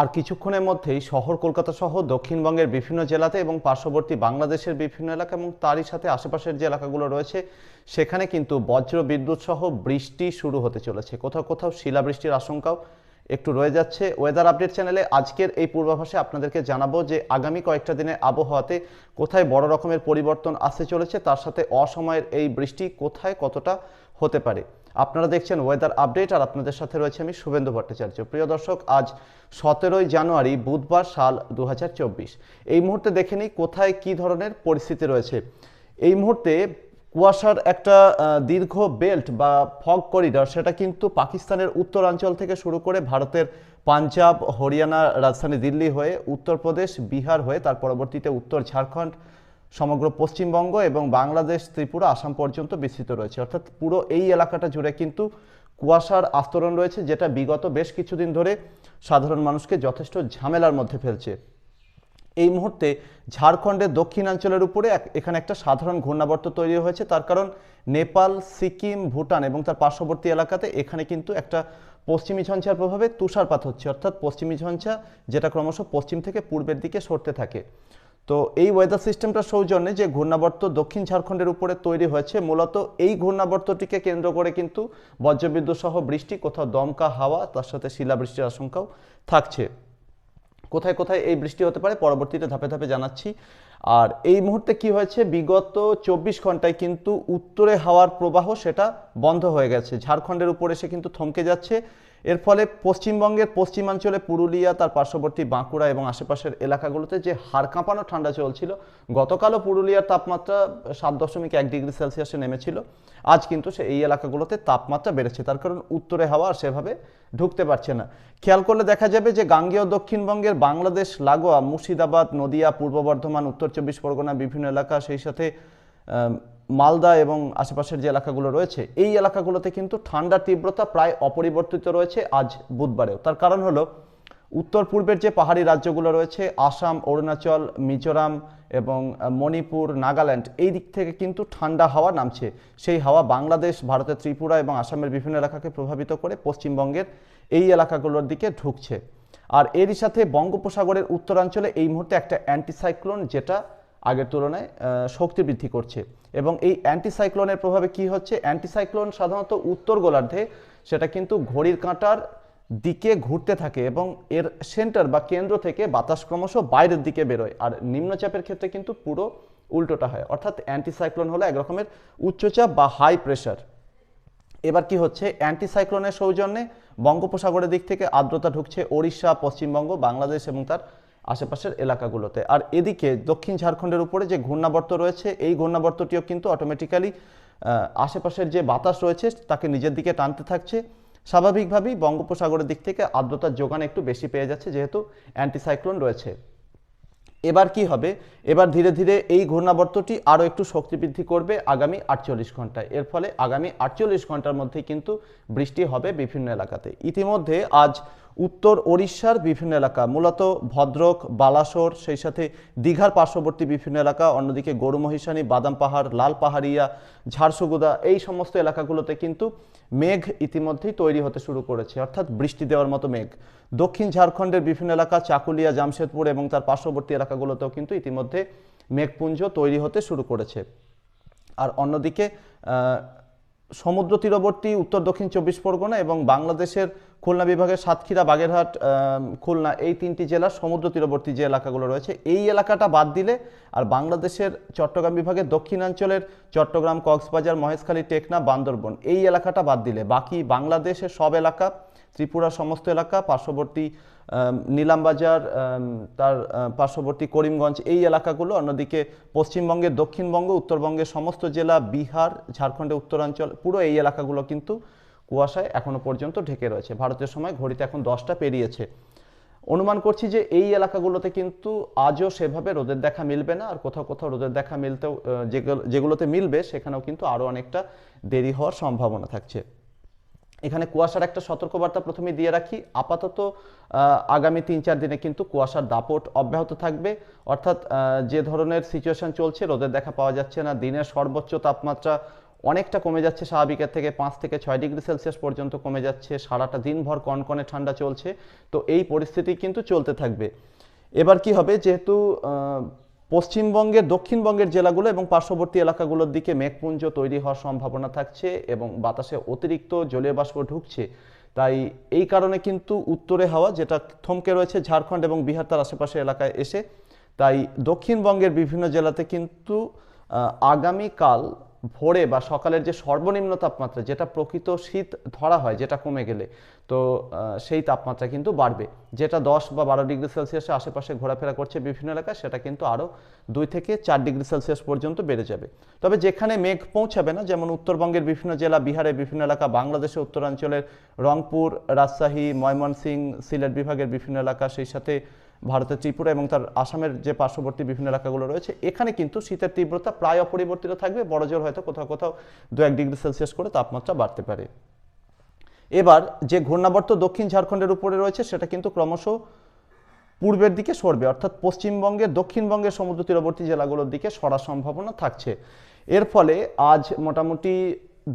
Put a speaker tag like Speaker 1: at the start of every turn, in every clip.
Speaker 1: আর কিছুক্ষণের মধ্যেই শহর কলকাতা সহ দক্ষিণবঙ্গের বিভিন্ন জেলাতে এবং পার্শ্ববর্তী বাংলাদেশের বিভিন্ন এলাকা এবং তারই সাথে আশেপাশের যে এলাকাগুলো রয়েছে, সেখানে কিন্তু বজ্র বিদ্যুৎ সহ বৃষ্টি শুরু হতে চলেছে। কোথাও কোথাও শিলাবৃষ্টির আশঙ্কাও একটু রয়ে যাচ্ছে। ওয়েদার আপডেট চ্যানেলে আজকের এই পূর্বাভাসে আপনাদেরকে জানাব যে আগামী কয়েকটা দিনে আবহাওয়াতে কোথায় বড় রকমের পরিবর্তন আসতে চলেছে, তার সাথে অসময়ের এই বৃষ্টি কোথায় কতটা হতে পারে। আপনারা দেখছেন ওয়েদার আপডেট আর আপনাদের সাথে রয়েছে আমি শুভেন্দু ভট্টাচার্য। প্রিয় দর্শক, আজ সতেরোই জানুয়ারি, বুধবার সাল দু হাজার চব্বিশ। এই মুহূর্তে দেখে নিই কোথায় কি ধরনের পরিস্থিতি রয়েছে। এই মুহূর্তে কুয়াশার একটা দীর্ঘ বেল্ট বা ফগ করিডর সেটা কিন্তু পাকিস্তানের উত্তরাঞ্চল থেকে শুরু করে ভারতের পাঞ্জাব, হরিয়ানা, রাজধানী দিল্লি হয়ে উত্তরপ্রদেশ, বিহার হয়ে তার পরবর্তীতে উত্তর ঝাড়খণ্ড সমগ্র পশ্চিমবঙ্গ এবং বাংলাদেশ, ত্রিপুরা, আসাম পর্যন্ত বিস্তৃত রয়েছে। অর্থাৎ পুরো এই এলাকাটা জুড়ে কিন্তু কুয়াশার আস্তরণ রয়েছে, যেটা বিগত বেশ কিছুদিন ধরে সাধারণ মানুষকে যথেষ্ট ঝামেলার মধ্যে ফেলছে। এই মুহূর্তে ঝাড়খণ্ডের দক্ষিণাঞ্চলের উপরে এখানে একটা সাধারণ ঘূর্ণাবর্ত তৈরি হয়েছে। তার কারণ নেপাল, সিকিম, ভুটান এবং তার পার্শ্ববর্তী এলাকাতে এখানে কিন্তু একটা পশ্চিমী ঝঞ্ঝার প্রভাবে তুষারপাত হচ্ছে। অর্থাৎ পশ্চিমী ঝঞ্ঝা যেটা ক্রমশ পশ্চিম থেকে পূর্বের দিকে সরতে থাকে। তো এই ওয়েদার সিস্টেমটা সৌজন্যে যে ঘূর্ণাবর্ত দক্ষিণ ঝাড়খণ্ডের উপরে তৈরি হয়েছে, মূলত এই ঘূর্ণাবর্তটিকে কেন্দ্র করে কিন্তু বজ্রবিদ্যুৎ সহ বৃষ্টি, কোথাও দমকা হাওয়া, তার সাথে শিলাবৃষ্টির আশঙ্কাও থাকছে। কোথায় কোথায় এই বৃষ্টি হতে পারে পরবর্তীতে ধাপে ধাপে জানাচ্ছি। আর এই মুহূর্তে কি হয়েছে, বিগত চব্বিশ ঘন্টায় কিন্তু উত্তরে হাওয়ার প্রবাহ সেটা বন্ধ হয়ে গেছে। ঝাড়খণ্ডের উপরে সে কিন্তু থমকে যাচ্ছে। এর ফলে পশ্চিমবঙ্গের পশ্চিমাঞ্চলে পুরুলিয়া, তার পার্শ্ববর্তী বাঁকুড়া এবং আশেপাশের এলাকাগুলোতে যে হাড় কাঁপানো ঠান্ডা চলছিল, গতকালও পুরুলিয়ার তাপমাত্রা সাত দশমিক এক ডিগ্রি সেলসিয়াসে নেমেছিল। আজ কিন্তু সে এই এলাকাগুলোতে তাপমাত্রা বেড়েছে। তার কারণ উত্তরে হাওয়া আর সেভাবে ঢুকতে পারছে না। খেয়াল করলে দেখা যাবে যে গাঙ্গেয় দক্ষিণবঙ্গের বাংলাদেশ, লাগোয়া, মুর্শিদাবাদ, নদিয়া, পূর্ব বর্ধমান, উত্তর চব্বিশ পরগনা, বিভিন্ন এলাকা সেই সাথে মালদা এবং আশেপাশের যে এলাকাগুলো রয়েছে, এই এলাকাগুলোতে কিন্তু ঠান্ডার তীব্রতা প্রায় অপরিবর্তিত রয়েছে আজ বুধবারেও। তার কারণ হলো, উত্তর পূর্বের যে পাহাড়ি রাজ্যগুলো রয়েছে, আসাম, অরুণাচল, মিজোরাম এবং মণিপুর, নাগাল্যান্ড, এই দিক থেকে কিন্তু ঠান্ডা হাওয়া নামছে। সেই হাওয়া বাংলাদেশ, ভারতের ত্রিপুরা এবং আসামের বিভিন্ন এলাকাকে প্রভাবিত করে পশ্চিমবঙ্গের এই এলাকাগুলোর দিকে ঢুকছে। আর এরই সাথে বঙ্গোপসাগরের উত্তরাঞ্চলে এই মুহূর্তে একটা অ্যান্টিসাইক্লোন যেটা আগের তুলনায় শক্তি বৃদ্ধি করছে। এবং এই অ্যান্টিসাইক্লোনের প্রভাবে কি হচ্ছে? অ্যান্টিসাইক্লোন সাধারণত উত্তর গোলার্ধে, সেটা কিন্তু ঘড়ির কাঁটার দিকে ঘুরতে থাকে এবং এর সেন্টার বা কেন্দ্র থেকে বাতাস ক্রমশ বাইরের দিকে বেরোয়। আর নিম্নচাপের ক্ষেত্রে কিন্তু পুরো উল্টোটা হয়। অর্থাৎ অ্যান্টিসাইক্লোন হলো এক রকমের উচ্চচাপ বা হাই প্রেশার এবার কি হচ্ছে? অ্যান্টিসাইক্লোনের সৌজন্যে বঙ্গোপসাগরের দিক থেকে আর্দ্রতা ঢুকছে ওড়িশা, পশ্চিমবঙ্গ, বাংলাদেশ এবং তার আশেপাশের এলাকাগুলোতে। আর এদিকে দক্ষিণ ঝাড়খণ্ডের উপরে যে ঘূর্ণাবর্ত রয়েছে, এই ঘূর্ণাবর্তটিও কিন্তু অটোমেটিক্যালি আশেপাশের যে বাতাস রয়েছে, তাকে নিজের দিকে টানতে থাকছে। স্বাভাবিকভাবেই বঙ্গোপসাগরের দিক থেকে আর্দ্রতার যোগান একটু বেশি পেয়ে যাচ্ছে, যেহেতু অ্যান্টিসাইক্লোন রয়েছে। এবার কি হবে? এবার ধীরে ধীরে এই ঘূর্ণাবর্তটি আরও একটু শক্তি বৃদ্ধি করবে আগামী আটচল্লিশ ঘন্টায়। এর ফলে আগামী আটচল্লিশ ঘণ্টার মধ্যেই কিন্তু বৃষ্টি হবে বিভিন্ন এলাকাতে। ইতিমধ্যে আজ উত্তর ওড়িশার বিভিন্ন এলাকা, মূলত ভদ্রক, বালাসোর, সেই সাথে দীঘার পার্শ্ববর্তী বিভিন্ন এলাকা, অন্যদিকে গরু গরুমহিষানি, বাদাম পাহাড়, লাল পাহাড়িয়া, ঝাড়সুগুদা, এই সমস্ত এলাকাগুলোতে কিন্তু মেঘ ইতিমধ্যেই তৈরি হতে শুরু করেছে, অর্থাৎ বৃষ্টি দেওয়ার মতো মেঘ। দক্ষিণ ঝাড়খণ্ডের বিভিন্ন এলাকা, চাকুলিয়া, জামশেদপুর এবং তার পার্শ্ববর্তী এলাকাগুলোতেও কিন্তু ইতিমধ্যে মেঘপুঞ্জ তৈরি হতে শুরু করেছে। আর অন্যদিকে সমুদ্র তীরবর্তী উত্তর দক্ষিণ চব্বিশ পরগনা এবং বাংলাদেশের খুলনা বিভাগের সাতক্ষীরা, বাগেরহাট খুলনা এই তিনটি জেলার সমুদ্র তীরবর্তী যে এলাকাগুলো রয়েছে, এই এলাকাটা বাদ দিলে আর বাংলাদেশের চট্টগ্রাম বিভাগের দক্ষিণাঞ্চলের চট্টগ্রাম, কক্সবাজার, মহেশখালী, টেকনা, বান্দরবন এই এলাকাটা বাদ দিলে। বাকি বাংলাদেশের সব এলাকা ত্রিপুরার সমস্ত এলাকা, পার্শ্ববর্তী নীলামবাজার তার পার্শ্ববর্তী করিমগঞ্জ, এই এলাকাগুলো, অন্যদিকে পশ্চিমবঙ্গের, দক্ষিণবঙ্গ, উত্তরবঙ্গের সমস্ত জেলা, বিহার ঝাড়খণ্ডের উত্তরাঞ্চল, পুরো এই এলাকাগুলো কিন্তু কুয়াশায় এখনও পর্যন্ত ঢেকে রয়েছে। ভারতের সময় ঘড়িতে এখন দশটা পেরিয়েছে। অনুমান করছি যে এই এলাকাগুলোতে কিন্তু আজও সেভাবে রোদের দেখা মিলবে না, আর কোথাও কোথাও রোদের দেখা মিলতেও যেগুলো- যেগুলোতে মিলবে, সেখানেও কিন্তু আরও অনেকটা দেরি হওয়ার সম্ভাবনা থাকছে। এখানে কুয়াশার একটা সতর্কবার্তা প্রথমে দিয়ে রাখি। আপাতত আগামী তিন চার দিনে কিন্তু কুয়াশার দাপট অব্যাহত থাকবে। অর্থাৎ যে ধরনের সিচুয়েশন চলছে, রোদের দেখা পাওয়া যাচ্ছে না। দিনের সর্বোচ্চ তাপমাত্রা অনেকটা কমে যাচ্ছে, স্বাভাবিকের থেকে পাঁচ থেকে ছয় ডিগ্রি সেলসিয়াস পর্যন্ত কমে যাচ্ছে। সারাটা দিনভর কনকনে ঠান্ডা চলছে। তো এই পরিস্থিতি কিন্তু চলতে থাকবে। এবার কি হবে? যেহেতু আহ, পশ্চিমবঙ্গের দক্ষিণবঙ্গের জেলাগুলো এবং পার্শ্ববর্তী এলাকাগুলোর দিকে মেঘপুঞ্জ তৈরি হওয়ার সম্ভাবনা থাকছে এবং বাতাসে অতিরিক্ত জলীয় বাষ্প ঢুকছে। তাই এই কারণে কিন্তু উত্তরে হাওয়া যেটা থমকে রয়েছে ঝাড়খণ্ড এবং বিহার তার আশেপাশে এলাকায় এসে তাই দক্ষিণবঙ্গের বিভিন্ন জেলাতে কিন্তু আগামী আগামীকাল ভোরে বা সকালের যে সর্বনিম্ন তাপমাত্রা, যেটা প্রকৃত শীত ধরা হয়, যেটা কমে গেলে, তো সেই তাপমাত্রা কিন্তু বাড়বে। যেটা দশ বা বারো ডিগ্রি সেলসিয়াসের আশেপাশে ঘোরাফেরা করছে বিভিন্ন এলাকায়, সেটা কিন্তু আরও দুই থেকে চার ডিগ্রি সেলসিয়াস পর্যন্ত বেড়ে যাবে। তবে যেখানে মেঘ পৌঁছাবে না, যেমন উত্তরবঙ্গের বিভিন্ন জেলা, বিহারের বিভিন্ন এলাকা, বাংলাদেশের উত্তরাঞ্চলের রংপুর, রাজশাহী, ময়মনসিংহ, সিলেট বিভাগের বিভিন্ন এলাকা, সেই সাথে ভারতের ত্রিপুরা এবং তার আসামের যে পার্শ্ববর্তী বিভিন্ন এলাকাগুলো রয়েছে, এখানে কিন্তু শীতের তীব্রতা প্রায় অপরিবর্তিত থাকবে। বড় জোর হয়তো কোথাও কোথাও দু এক ডিগ্রি সেলসিয়াস করে তাপমাত্রা বাড়তে পারে। এবার যে ঘূর্ণাবর্ত দক্ষিণ ঝাড়খণ্ডের উপরে রয়েছে, সেটা কিন্তু ক্রমশ পূর্বের দিকে সরবে। অর্থাৎ পশ্চিমবঙ্গের দক্ষিণবঙ্গের সমুদ্র তীরবর্তী জেলাগুলোর দিকে সরার সম্ভাবনা থাকছে। এর ফলে আজ মোটামুটি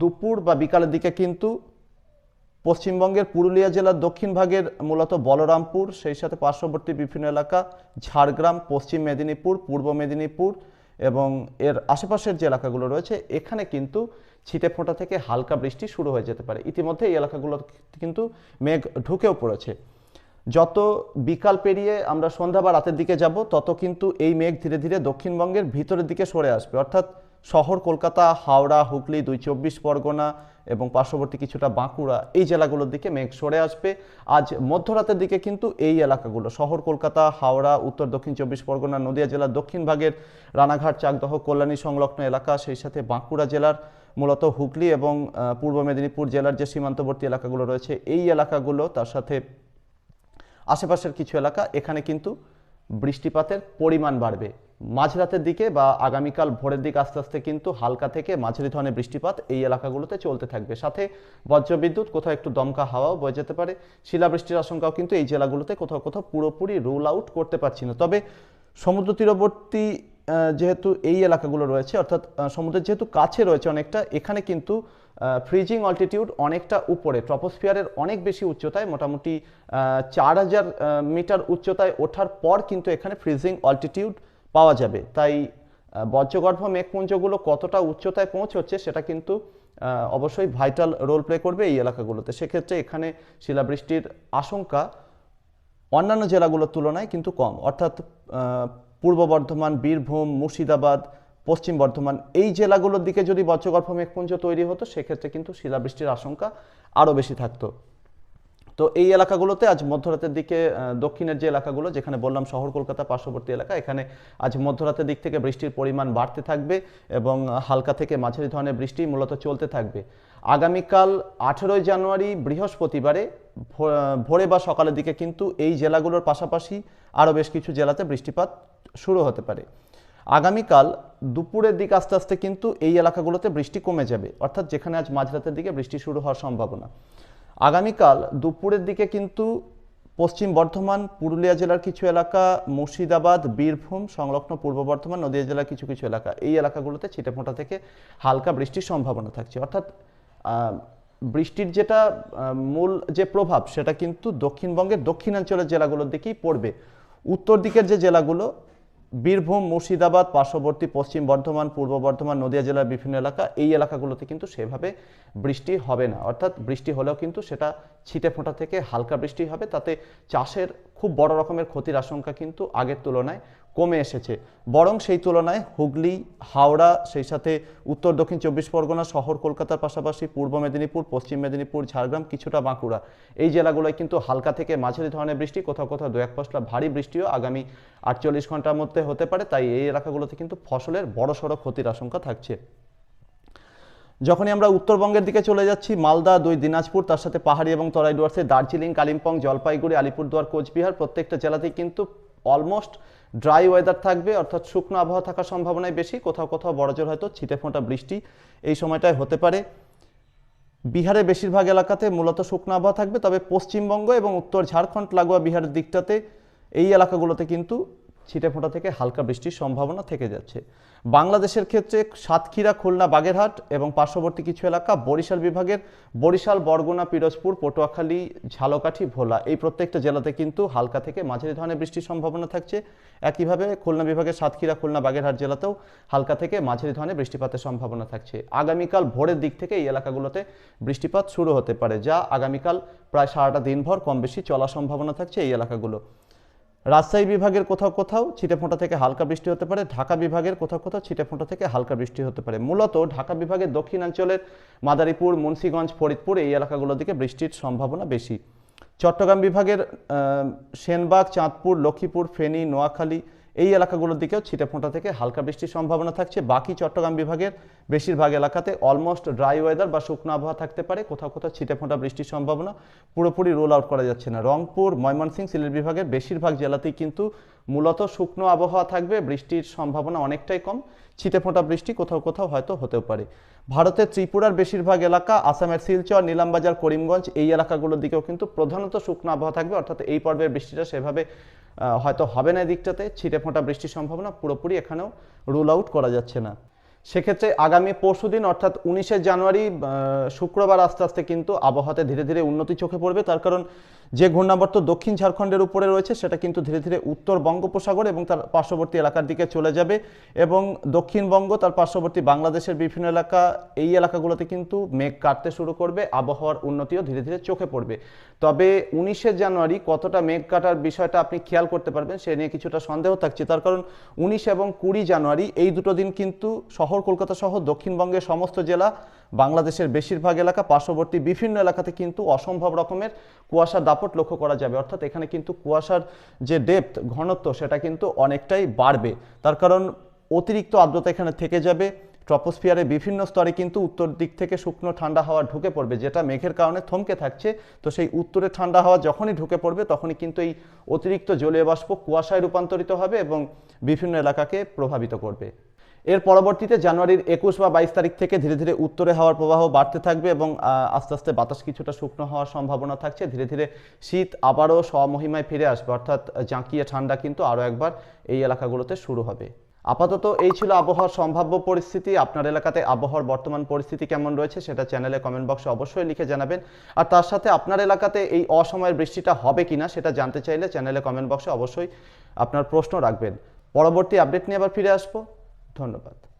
Speaker 1: দুপুর বা বিকালের দিকে কিন্তু পশ্চিমবঙ্গের পুরুলিয়া জেলার দক্ষিণ ভাগের মূলত বলরামপুর, সেই সাথে পার্শ্ববর্তী বিভিন্ন এলাকা, ঝাড়গ্রাম, পশ্চিম মেদিনীপুর, পূর্ব মেদিনীপুর এবং এর আশেপাশের যে এলাকাগুলো রয়েছে, এখানে কিন্তু ছিটে ফোঁটা থেকে হালকা বৃষ্টি শুরু হয়ে যেতে পারে। ইতিমধ্যে এই এলাকাগুলো কিন্তু মেঘ ঢুকেও পড়েছে। যত বিকাল পেরিয়ে আমরা সন্ধ্যা বা রাতের দিকে যাব, তত কিন্তু এই মেঘ ধীরে ধীরে দক্ষিণবঙ্গের ভিতরের দিকে সরে আসবে। অর্থাৎ শহর, কলকাতা, হাওড়া, হুগলি, দুই চব্বিশ পরগনা এবং পার্শ্ববর্তী কিছুটা বাঁকুড়া, এই জেলাগুলোর দিকে মেঘ সরে আসবে। আজ মধ্যরাতের দিকে কিন্তু এই এলাকাগুলো, শহর কলকাতা, হাওড়া, উত্তর দক্ষিণ চব্বিশ পরগনা, নদিয়া জেলার দক্ষিণ ভাগের রানাঘাট, চাকদহ, কল্যাণী সংলগ্ন এলাকা, সেই সাথে বাঁকুড়া জেলার মূলত হুগলি এবং পূর্ব মেদিনীপুর জেলার যে সীমান্তবর্তী এলাকাগুলো রয়েছে, এই এলাকাগুলো, তার সাথে আশেপাশের কিছু এলাকা, এখানে কিন্তু বৃষ্টিপাতের পরিমাণ বাড়বে। মাঝরাতের দিকে বা আগামীকাল ভোরের দিকে আস্তে আস্তে কিন্তু হালকা থেকে মাঝারি ধরনের বৃষ্টিপাত এই এলাকাগুলোতে চলতে থাকবে। সাথে বজ্রবিদ্যুৎ, কোথাও একটু দমকা হাওয়াও বয়ে যেতে পারে। শিলাবৃষ্টির আশঙ্কাও কিন্তু এই জেলাগুলোতে কোথাও কোথাও পুরোপুরি রুল আউট করতে পারছি না। তবে সমুদ্র তীরবর্তী যেহেতু এই এলাকাগুলো রয়েছে, অর্থাৎ সমুদ্রের যেহেতু কাছে রয়েছে অনেকটা, এখানে কিন্তু ফ্রিজিং অল্টিটিউড অনেকটা উপরে। ট্রপোস্ফিয়ারের অনেক বেশি উচ্চতায়, মোটামুটি চার হাজার মিটার উচ্চতায় ওঠার পর কিন্তু এখানে ফ্রিজিং অল্টিটিউড পাওয়া যাবে। তাই বজ্রগর্ভ মেঘপুঞ্জগুলো কতটা উচ্চতায় পৌঁছচ্ছে সেটা কিন্তু অবশ্যই ভাইটাল রোল প্লে করবে এই এলাকাগুলোতে। সেক্ষেত্রে এখানে শিলাবৃষ্টির আশঙ্কা অন্যান্য জেলাগুলোর তুলনায় কিন্তু কম। অর্থাৎ পূর্ব বর্ধমান, বীরভূম, মুর্শিদাবাদ, পশ্চিম বর্ধমান এই জেলাগুলোর দিকে যদি বজ্রগর্ভ মেঘপুঞ্জ তৈরি হতো, সেক্ষেত্রে কিন্তু শিলাবৃষ্টির আশঙ্কা আরও বেশি থাকতো। তো এই এলাকাগুলোতে আজ মধ্যরাতের দিকে দক্ষিণের যে এলাকাগুলো যেখানে বললাম শহর কলকাতা পার্শ্ববর্তী এলাকা, এখানে আজ মধ্যরাতের দিক থেকে বৃষ্টির পরিমাণ বাড়তে থাকবে এবং হালকা থেকে মাঝারি ধরনের বৃষ্টি মূলত চলতে থাকবে। আগামীকাল আঠেরোই জানুয়ারি বৃহস্পতিবারে ভোরে বা সকালের দিকে কিন্তু এই জেলাগুলোর পাশাপাশি আরও বেশ কিছু জেলাতে বৃষ্টিপাত শুরু হতে পারে। আগামীকাল দুপুরের দিকে আস্তে আস্তে কিন্তু এই এলাকাগুলোতে বৃষ্টি কমে যাবে, অর্থাৎ যেখানে আজ মাঝরাতের দিকে বৃষ্টি শুরু হওয়ার সম্ভাবনা। আগামীকাল দুপুরের দিকে কিন্তু পশ্চিম বর্ধমান, পুরুলিয়া জেলার কিছু এলাকা, মুর্শিদাবাদ, বীরভূম, সংলগ্ন পূর্ব বর্ধমান, নদীয়া জেলার কিছু কিছু এলাকা এই এলাকাগুলোতে ছিটেফোঁটা থেকে হালকা বৃষ্টির সম্ভাবনা থাকছে। অর্থাৎ বৃষ্টির যেটা মূল যে প্রভাব সেটা কিন্তু দক্ষিণবঙ্গের দক্ষিণাঞ্চলের জেলাগুলোর দিকেই পড়বে। উত্তর দিকের যে জেলাগুলো বীরভূম, মুর্শিদাবাদ, পার্শ্ববর্তী পশ্চিম বর্ধমান, পূর্ব বর্ধমান, নদিয়া জেলার বিভিন্ন এলাকা, এই এলাকাগুলোতে কিন্তু সেভাবে বৃষ্টি হবে না। অর্থাৎ বৃষ্টি হলেও কিন্তু সেটা ছিটে ফোঁটা থেকে হালকা বৃষ্টি হবে। তাতে চাষের খুব বড় রকমের ক্ষতির আশঙ্কা কিন্তু আগের তুলনায় কমে এসেছে। বরং সেই তুলনায় হুগলি, হাওড়া, সেই সাথে উত্তর, দক্ষিণ চব্বিশ পরগনা, শহর, কলকাতার পাশাপাশি পূর্ব মেদিনীপুর, পশ্চিম মেদিনীপুর, ঝাড়গ্রাম, কিছুটা বাঁকুড়া। এই জেলাগুলোয় কিন্তু হালকা থেকে মাঝারি ধরনের বৃষ্টি, কোথাও কোথাও দু এক পশলা ভারী বৃষ্টিও আগামী আটচল্লিশ ঘণ্টার মধ্যে হতে পারে। তাই এই এলাকাগুলোতে কিন্তু ফসলের বড়সড় ক্ষতির আশঙ্কা থাকছে। যখনই আমরা উত্তরবঙ্গের দিকে চলে যাচ্ছি, মালদা, দুই দিনাজপুর, তার সাথে পাহাড়ি এবং তরাই ডুয়ার্সে দার্জিলিং, কালিম্পং, জলপাইগুড়ি, আলিপুরদুয়ার, কোচবিহার প্রত্যেকটা জেলাতেই কিন্তু অলমোস্ট ড্রাই ওয়েদার থাকবে, অর্থাৎ শুকনো আবহাওয়া থাকার সম্ভাবনাই বেশি। কোথাও কোথাও বড় জোর হয়তো ছিটে ফোঁটা বৃষ্টি এই সময়টায় হতে পারে। বিহারের বেশিরভাগ এলাকাতে মূলত শুকনো আবহাওয়া থাকবে, তবে পশ্চিমবঙ্গ এবং উত্তর ঝাড়খণ্ড, লাগোয়া বিহারের দিকটাতে এই এলাকাগুলোতে কিন্তু ছিটেফোঁটা থেকে হালকা বৃষ্টির সম্ভাবনা থেকে যাচ্ছে। বাংলাদেশের ক্ষেত্রে সাতক্ষীরা, খুলনা, বাগেরহাট এবং পার্শ্ববর্তী কিছু এলাকা বরিশাল বিভাগের বরিশাল, বরগুনা, পিরোজপুর, পটুয়াখালী, ঝালকাঠি, ভোলা এই প্রত্যেকটা জেলাতে কিন্তু হালকা থেকে মাঝারি ধরনের বৃষ্টির সম্ভাবনা থাকছে। একইভাবে খুলনা বিভাগের সাতক্ষীরা, খুলনা, বাগেরহাট জেলাতেও হালকা থেকে মাঝারি ধরনের বৃষ্টিপাতের সম্ভাবনা থাকছে। আগামীকাল ভোরের দিক থেকে এই এলাকাগুলোতে বৃষ্টিপাত শুরু হতে পারে, যা আগামীকাল প্রায় সারাটা দিনভর কম বেশি চলার সম্ভাবনা থাকছে এই এলাকাগুলো। রাজশাহী বিভাগের কোথাও কোথাও ছিটেফোঁটা থেকে হালকা বৃষ্টি হতে পারে, ঢাকা বিভাগের কোথাও কোথাও ছিটেফোঁটা থেকে হালকা বৃষ্টি হতে পারে। মূলত ঢাকা বিভাগের দক্ষিণাঞ্চলের মাদারীপুর, মুন্সীগঞ্জ, ফরিদপুর এই এলাকাগুলোর দিকে বৃষ্টির সম্ভাবনা বেশি। চট্টগ্রাম বিভাগের সেনবাগ, চাঁদপুর, লক্ষ্মীপুর, ফেনী, নোয়াখালী এই এলাকাগুলোর দিকেও ছিটেফোঁটা থেকে হালকা বৃষ্টির সম্ভাবনা থাকছে। বাকি চট্টগ্রাম বিভাগের বেশিরভাগ এলাকাতে অলমোস্ট ড্রাই ওয়েদার বা শুকনো আবহাওয়া থাকতে পারে। কোথাও কোথাও ছিটেফোঁটা বৃষ্টির সম্ভাবনা। পুরোপুরি রোল আউট করা যাচ্ছে না। রংপুর ময়মনসিং সিলেট বিভাগের বেশিরভাগ জেলাতেই কিন্তু মূলত শুকনো আবহাওয়া থাকবে, বৃষ্টির সম্ভাবনা অনেকটাই কম। ছিটে ফোঁটা বৃষ্টি কোথাও কোথাও হয়তো হতেও পারে। ভারতের ত্রিপুরার বেশিরভাগ এলাকা, আসামের শিলচর, নীলামবাজার, করিমগঞ্জ এই এলাকাগুলোর দিকেও কিন্তু প্রধানত শুকনো আবহাওয়া থাকবে। অর্থাৎ এই পর্বের বৃষ্টিটা সেভাবে হয়তো হবে না এদিকটাতে। ছিটে ফোঁটা বৃষ্টির সম্ভাবনা পুরোপুরি এখানেও রুল আউট করা যাচ্ছে না। সেক্ষেত্রে আগামী পরশুদিন অর্থাৎ উনিশে জানুয়ারি শুক্রবার আস্তে আস্তে কিন্তু আবহাওয়াতে ধীরে ধীরে উন্নতি চোখে পড়বে। তার কারণ যে ঘূর্ণাবর্ত দক্ষিণ ঝাড়খণ্ডের উপরে রয়েছে, সেটা কিন্তু ধীরে ধীরে উত্তর বঙ্গোপসাগর এবং তার পার্শ্ববর্তী এলাকার দিকে চলে যাবে এবং দক্ষিণবঙ্গ, তার পার্শ্ববর্তী বাংলাদেশের বিভিন্ন এলাকা, এই এলাকাগুলোতে কিন্তু মেঘ কাটতে শুরু করবে, আবহাওয়ার উন্নতিও ধীরে ধীরে চোখে পড়বে। তবে উনিশে জানুয়ারি কতটা মেঘ কাটার বিষয়টা আপনি খেয়াল করতে পারবেন, সে নিয়ে কিছুটা সন্দেহ থাকছে। তার কারণ উনিশ এবং কুড়ি জানুয়ারি, এই দুটো দিন কিন্তু শহর কলকাতা সহ দক্ষিণবঙ্গের সমস্ত জেলা বাংলাদেশের বেশিরভাগ এলাকা পার্শ্ববর্তী বিভিন্ন এলাকাতে কিন্তু অসম্ভব রকমের কুয়াশার দাপট লক্ষ্য করা যাবে। অর্থাৎ এখানে কিন্তু কুয়াশার যে ডেপথ ঘনত্ব, সেটা কিন্তু অনেকটাই বাড়বে। তার কারণ অতিরিক্ত আর্দ্রতা এখানে থেকে যাবে। ট্রপোস্ফিয়ারের বিভিন্ন স্তরে কিন্তু উত্তর দিক থেকে শুকনো ঠান্ডা হাওয়া ঢুকে পড়বে, যেটা মেঘের কারণে থমকে থাকছে। তো সেই উত্তরে ঠান্ডা হাওয়া যখনই ঢুকে পড়বে, তখনই কিন্তু এই অতিরিক্ত জলীয় বাষ্প কুয়াশায় রূপান্তরিত হবে এবং বিভিন্ন এলাকাকে প্রভাবিত করবে। এর পরবর্তীতে জানুয়ারির একুশ বা বাইশ তারিখ থেকে ধীরে ধীরে উত্তরে হাওয়ার প্রবাহ বাড়তে থাকবে এবং আস্তে আস্তে বাতাস কিছুটা শুকনো হওয়ার সম্ভাবনা থাকছে। ধীরে ধীরে শীত আবারও স্বমহিমায় ফিরে আসবে। অর্থাৎ জাঁকিয়ে ঠান্ডা কিন্তু আরও একবার এই এলাকাগুলোতে শুরু হবে। আপাতত এই ছিল আবহাওয়ার সম্ভাব্য পরিস্থিতি। আপনার এলাকাতে আবহাওয়ার বর্তমান পরিস্থিতি কেমন রয়েছে সেটা চ্যানেলে কমেন্ট বক্সে অবশ্যই লিখে জানাবেন। আর তার সাথে আপনার এলাকাতে এই অসময়ের বৃষ্টিটা হবে কিনা সেটা জানতে চাইলে চ্যানেলে কমেন্ট বক্সে অবশ্যই আপনার প্রশ্ন রাখবেন। পরবর্তী আপডেট নিয়ে আবার ফিরে আসব। ধন্যবাদ।